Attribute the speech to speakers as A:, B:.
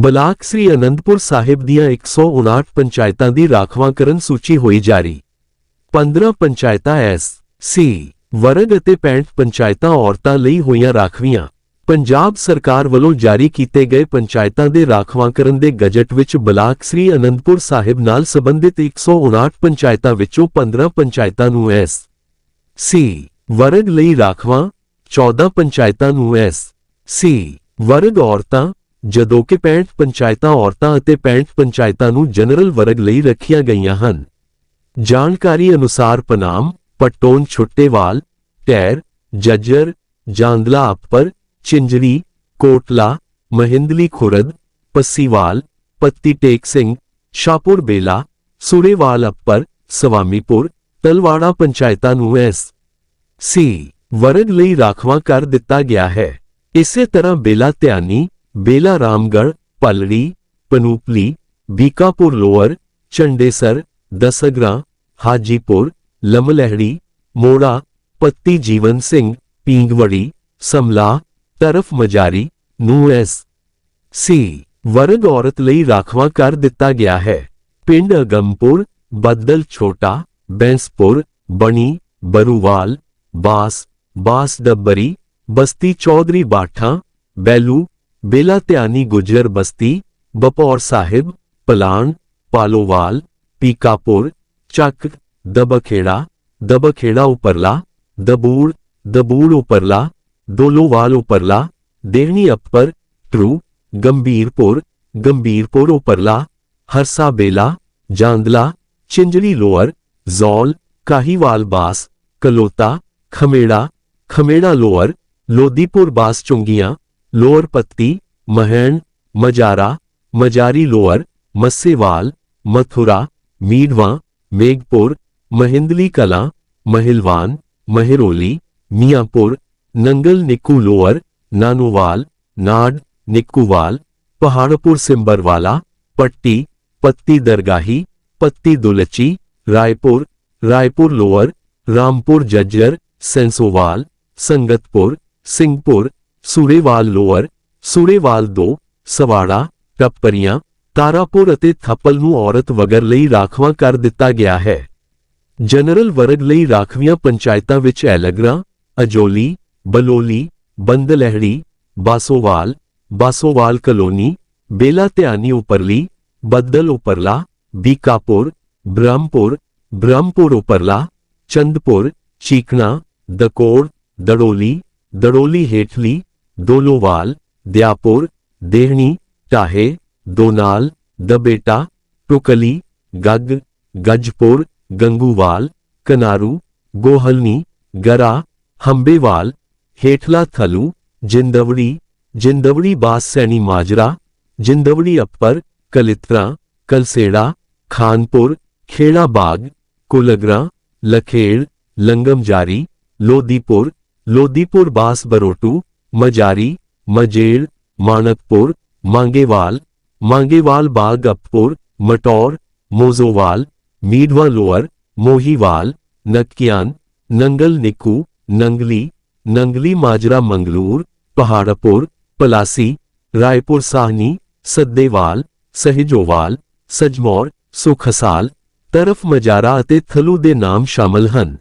A: Block ਸ੍ਰੀ ਅਨੰਦਪੁਰ ਸਾਹਿਬ ਦੀਆਂ 159 ਪੰਚਾਇਤਾਂ ਦੀ ਰਾਖਵਾਂਕਰਨ ਸੂਚੀ ਹੋਈ ਜਾਰੀ। 15 ਪੰਚਾਇਤਾਂ ਐਸ, ਸੀ, ਵਰਗ ਅਤੇ 65 ਪੰਚਾਇਤਾਂ ਔਰਤਾਂ ਲਈ ਹੋਈਆਂ ਰਾਖਵੀਆਂ। ਪੰਜਾਬ ਸਰਕਾਰ ਵੱਲੋਂ ਜਾਰੀ ਕੀਤੇ ਗਏ ਪੰਚਾਇਤਾਂ ਦੇ ਰਾਖਵਾਂਕਰਨ ਦੇ ਗਜਟ ਵਿੱਚ ਬਲਾਕ ਸ੍ਰੀ ਅਨੰਦਪੁਰ ਸਾਹਿਬ ਨਾਲ ਸੰਬੰਧਿਤ 159 ਪੰਚਾਇਤਾਂ ਵਿੱਚੋਂ 15 ਪੰਚਾਇਤਾਂ ਨੂੰ ਐਸ, ਸੀ, ਵਰਗ ਲਈ ਰਾਖਵਾਂ 14 ਪੰਚਾਇਤਾਂ ਨੂੰ ਐਸ, ਸੀ, ਵਰਗ ਔਰਤਾਂ ਜਦੋਂ ਕਿ 65 ਪੰਚਾਇਤਾਂ ਔਰਤਾਂ ਅਤੇ 65 ਪੰਚਾਇਤਾਂ ਨੂੰ ਜਨਰਲ ਵਰਗ ਲਈ ਰੱਖੀਆਂ ਗਈਆਂ ਹਨ। ਜਾਣਕਾਰੀ ਅਨੁਸਾਰ ਪਨਾਮ, ਪਟੋਨ ਛੁੱਟੇਵਾਲ, ਟੈਰ, ਜੱਜਰ, ਜਾਂਦਲਾ ਅੱਪਰ, ਚਿੰਜਰੀ, ਕੋਟਲਾ, ਮਹਿੰਦਲੀ ਖੁਰਦ, ਪੱਸੀਵਾਲ, ਪੱਤੀ ਟੇਕ ਸਿੰਘ ਸ਼ਾਪੁਰ ਬੇਲਾ, ਸੁਰੇਵਾਲ ਅੱਪਰ, ਸਵਾਮੀਪੁਰ, ਤਲਵਾੜਾ ਪੰਚਾਇਤਾਂ ਨੂੰ ਐਸ, ਸੀ ਵਰਗ ਲਈ ਰਾਖਵਾਂ ਕਰ ਦਿੱਤਾ ਗਿਆ ਹੈ। ਇਸੇ ਤਰ੍ਹਾਂ ਬੇਲਾ ਧਿਆਨੀ ਬੇਲਾ ਰਾਮਗੜ ਪਲੜੀ ਪਨੂਪਲੀ ਬੀਕਾਪੁਰ ਲੋਅਰ ਚੰਡੇਸਰ ਦਸਗਰਾ ਹਾਜੀਪੁਰ ਲਮਲਹਿੜੀ ਮੋੜਾ ਪੱਤੀ ਜੀਵਨ ਸਿੰਘ ਪੀਂਗਵੜੀ ਸਮਲਾ ਤਰਫ ਮਜਾਰੀ ਨੂੰ ਐਸ ਸੀ ਵਰਗ ਔਰਤ ਲਈ ਰਾਖਵਾਂ ਕਰ ਦਿੱਤਾ ਗਿਆ ਹੈ ਪਿੰਡ ਅਗੰਮਪੁਰ ਬੱਦਲ ਛੋਟਾ ਬੈਂਸਪੁਰ ਬਣੀ ਬਰੂਵਾਲ ਬਾਸ ਬਾਸ ਡੱਬਰੀ ਬਸਤੀ ਚੌਧਰੀ ਬਾਠਾਂ ਬੈਲੂ बेला ત્યાંની गुजर बस्ती, बपौर साहिब પલાણ पालोवाल, पीकापुर, चक, दबखेड़ा दबखेड़ा उपरला, दबूड़ દબૂળ ઉપરલા दोलोवाल उपरला, देवनी अपर true, Gambhirpur Gambhirpur Uparla, Harsa Bela, Jandla Chinjli lower, Jaul, Kahiwal Bas, Kalota, खमेड़ा खमेड़ा lower, Lodipur Bas Chungian Lower Patti, Mahan, Majara, Majari Lower, Massewal, Mathura Midwa Meghpur Mehandli Kala, Mahilwan, Mehrauli, Miyapur, Nangal Nikku Lower, Nanowal, Nad, Nikkuwal, Paharpur Simbarwala, Patti, Patti Dargahi, Patti Dulchi, Raipur Raipur lower, Rampur Jajjar, Sensowal, Sangatpur Singhpur Surewal lower, Surewal 2 Sawara, Tapprian, Tarapur ਅਤੇ ਥੱਪਲ ਨੂੰ ਔਰਤ ਵਗਰ ਲਈ ਰਾਖਵਾਂ ਕਰ ਦਿੱਤਾ ਗਿਆ ਹੈ। General ਵਰਗ ਲਈ ਰਾਖਵੀਆਂ ਪੰਚਾਇਤਾਂ ਵਿੱਚ ਐਲਗਰਾ, ਅਜੋਲੀ, ਬਲੋਲੀ, ਬੰਦਲਹਿੜੀ, ਬਾਸੋਵਾਲ ਬਾਸੋਵਾਲ ਕਲੋਨੀ, ਬੇਲਾ ਧਿਆਨੀ ਉਪਰਲੀ, ਬੱਦਲ ਉਪਰਲਾ, ਬੀਕਾਪੁਰ, ਬ੍ਰਹਮਪੁਰ ਬ੍ਰਹਮਪੁਰ ਉਪਰਲਾ, ਚੰਦਪੁਰ, ਚੀਕਣਾ, ਦਕੋੜ, ਦੜੋਲੀ ਦੜੋਲੀ ਹੇਠਲੀ दोलोवाल, दयापुर देहनी टाहे, दोनाल, दबेटा, टोकली, गग, गजपुर, गंगूवाल, कनारू, गोहलनी, गरा हम्बेवाल हेठला थलू, जिंदवड़ी जिंदवड़ी बास सैनी माजरा, जिंदवड़ी अपर कलित्रा, कलसेड़ा, खानपुर खेड़ा बाग कोलगरा, लखेड़, लंगमजारी, लोदीपुर लोदीपुर बास बरोटू ਬਰੋਟੂ ਮਜਾਰੀ ਮਜੇੜ ਮਾਨਕਪੁਰ ਮੰਗੇਵਾਲ ਮੰਗੇਵਾਲ ਬਾਗ ਅਪਪੁਰ ਮਟੌਰ ਮੋਜ਼ੋਵਾਲ ਮੀਡਵਾ ਲੋਅਰ ਮੋਹੀਵਾਲ ਨਕਿਆਨ ਨੰਗਲ ਨਿੱਕੂ ਨੰਗਲੀ ਨੰਗਲੀ ਮਾਜਰਾ ਮੰਗਲੂਰ ਪਹਾੜਪੁਰ ਪਲਾਸੀ ਰਾਏਪੁਰ ਸਾਹਨੀ ਸੱਦੇਵਾਲ ਸਹਿਜੋਵਾਲ ਸਜਮੌਰ ਸੁਖਸਾਲ ਤਰਫ ਮਜਾਰਾ ਅਤੇ ਥਲੂ ਦੇ ਨਾਮ ਸ਼ਾਮਲ ਹਨ